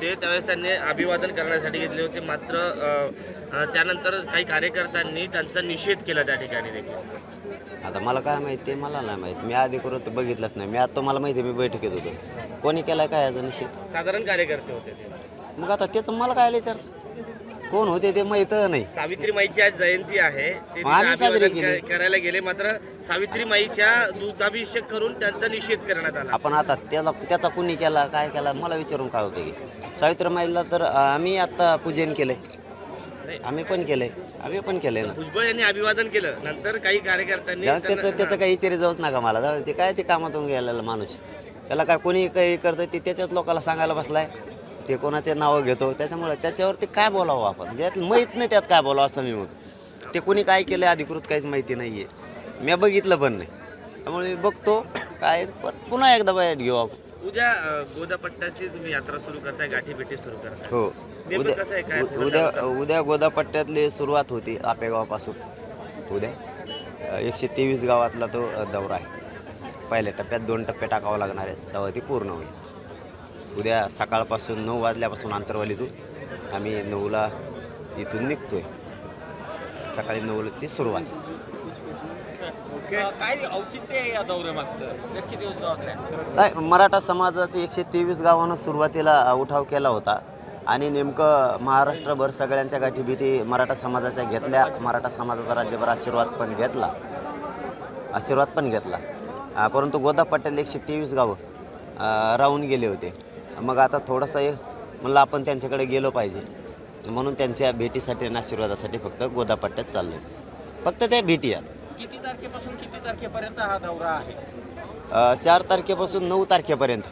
ते त्यावेळेस त्यांनी अभिवादन करण्यासाठी घेतले होते. मात्र त्यानंतर काही कार्यकर्त्यांनी त्यांचा निषेध केला त्या ठिकाणी देखील. आता मला काय माहिती ते मला नाही माहिती. मी आधी करत बघितलंच नाही. मी आता मला माहिती आहे, मी बैठकीत होतो. कोणी केलाय काय याचा निश्चित साधारण कार्यकर्ते होते ते. मग आता त्याचं मला काय विचार कोण होते ते माहीत नाही. सावित्रीमाईची आज जयंती आहे. ते आम्ही साजरी अभिवादन केली. क- करायला गेले मात्र सावित्रीमाईच्या दुधाभिषेक करून त्यांचा निषेध करण्यात आला. आपण आता त्याला त्याचा कुणी केला काय केला मला विचारून काय उपयोगी सावित्रीमाईला तर अं, आम्ही आता पूजन केलंय. आम्ही पण केलंय. आम्ही पण केलंय ना. भुजबळ यांनी अभिवादन केलं. नंतर काही कार्यकर्त्यांनी त्यांना- त्याचं त्याचं काही इचारी जाऊच नका मला. जाऊ दे. ते काय ते कामातून गेलेला माणूस. त्याला काय कोणी काही करतं ते त्याच्यात लोकांना सांगायला बसलाय. ते कोणाचे नावं घेतो त्याच्यामुळे त्याच्यावरती काय बोलावं आपण? ज्यात माहीत नाही त्यात काय बोलावं असं मी म्हणतो. ते कोणी काय केलं अधिकृत काहीच माहिती नाही आहे मी बघितलं पण नाही. त्यामुळे मी बघतो काय परत पुन्हा एकदा बाहेर घेऊ आपण. उद्या गोदापट्ट्याची तुम्ही यात्रा सुरू करताय गाठी भेटी सुरू करताय. हो. उद्या उद्या? उद्या गोदापट्ट्यातली सुरुवात होती आपेगावापासून. उद्या. एकशे तेवीस गावातला तो दौरा आहे. पहिल्या टप्प्यात दोन टप्पे टाकावं लागणार आहेत तेव्हा ती पूर्ण होईल. उद्या सकाळपासून नऊ वाजल्यापासून आंतरवालीतून आम्ही नऊला इथून निघतोय. सकाळी नऊलाची सुरुवात. आहे नाही मराठा समाजाचे एकशे तेवीस गावानं सुरुवातीला उठाव केला होता. आणि नेमकं महाराष्ट्रभर सगळ्यांच्या गाठीभेटी मराठा समाजाच्या घेतल्या. मराठा समाजाचा राज्यभर आशीर्वाद पण घेतला. आशीर्वाद पण घेतला. परंतु गोदा पट्ट्याला एकशे तेवीस गावं राहून गेले होते. मग आता थोडंसं हे म्हणलं आपण त्यांच्याकडे गेलो पाहिजे. म्हणून त्यांच्या भेटीसाठी आणि आशीर्वादासाठी फक्त गोदा पट्ट्यात चाललो फक्त त्या भेटी आहेत. किती तारखेपासून किती तारखेपर्यंत हा दौरा आहे? चार तारखेपासून नऊ तारखेपर्यंत.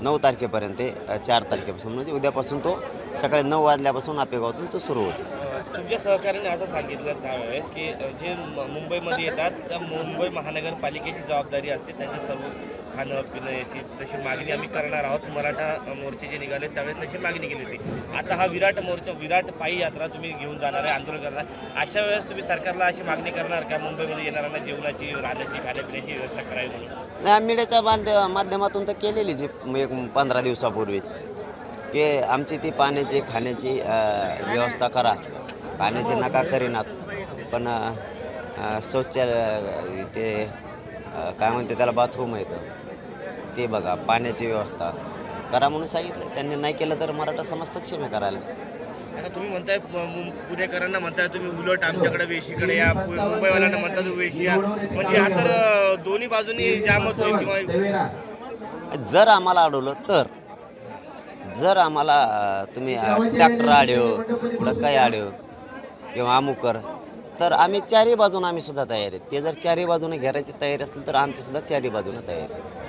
नऊ तारखेपर्यंत चार तारखेपासून म्हणजे उद्यापासून तो सकाळी नऊ वाजल्यापासून आपेगावातून तो सुरू होतो. तुमच्या सहकार्याने असं सांगितलं त्यावेळेस की जे मुंबईमध्ये येतात त्या मुंबई महानगरपालिकेची जबाबदारी असते त्यांच्या सर्व खाणं पिणं याची तशी मागणी आम्ही करणार आहोत. मराठा मोर्चे जे निघाले त्यावेळेस तशी मागणी केली होती. आता हा विराट मोर्चा विराट पायी यात्रा तुम्ही घेऊन जाणार आहे आंदोलन करणार अशा वेळेस तुम्ही सरकारला अशी मागणी करणार का? मुंबईमध्ये येणाऱ्यांना जेवणाची राहण्याची खाण्यापिण्याची व्यवस्था करावी म्हणून? नाही मीडियाच्या बांध माध्यमातून तर केलेलीच एक पंधरा दिवसापूर्वीच. की आमची ती पाण्याची खाण्याची व्यवस्था करा. पाण्याची नका करीनात पण शौचालय ते काय म्हणते त्याला बाथरूम येतं ते. बघा पाण्याची व्यवस्था. करा म्हणून सांगितलं त्यांनी नाही केलं तर मराठा समाज सक्षम आहे करायला. आता तुम्ही म्हणताय पुणेकरांना म्हणताय तुम्ही उलट आमच्याकडे वेशीकडे या मुंबईवाल्यांना म्हणता तुम्ही वेशी या. म्हणजे हा तर दोन्ही बाजूनी होईल किंवा जर आम्हाला अडवलं तर. जर आम्हाला तुम्ही ट्रॅक्टर कुठं काही आढेव किंवा अमुक कर तर आम्ही चारही बाजून आम्ही सुद्धा तयार आहेत ते जर चारही बाजूने घेरायची तयारी असेल तर आमची सुद्धा चारही बाजूने तयारी आहे.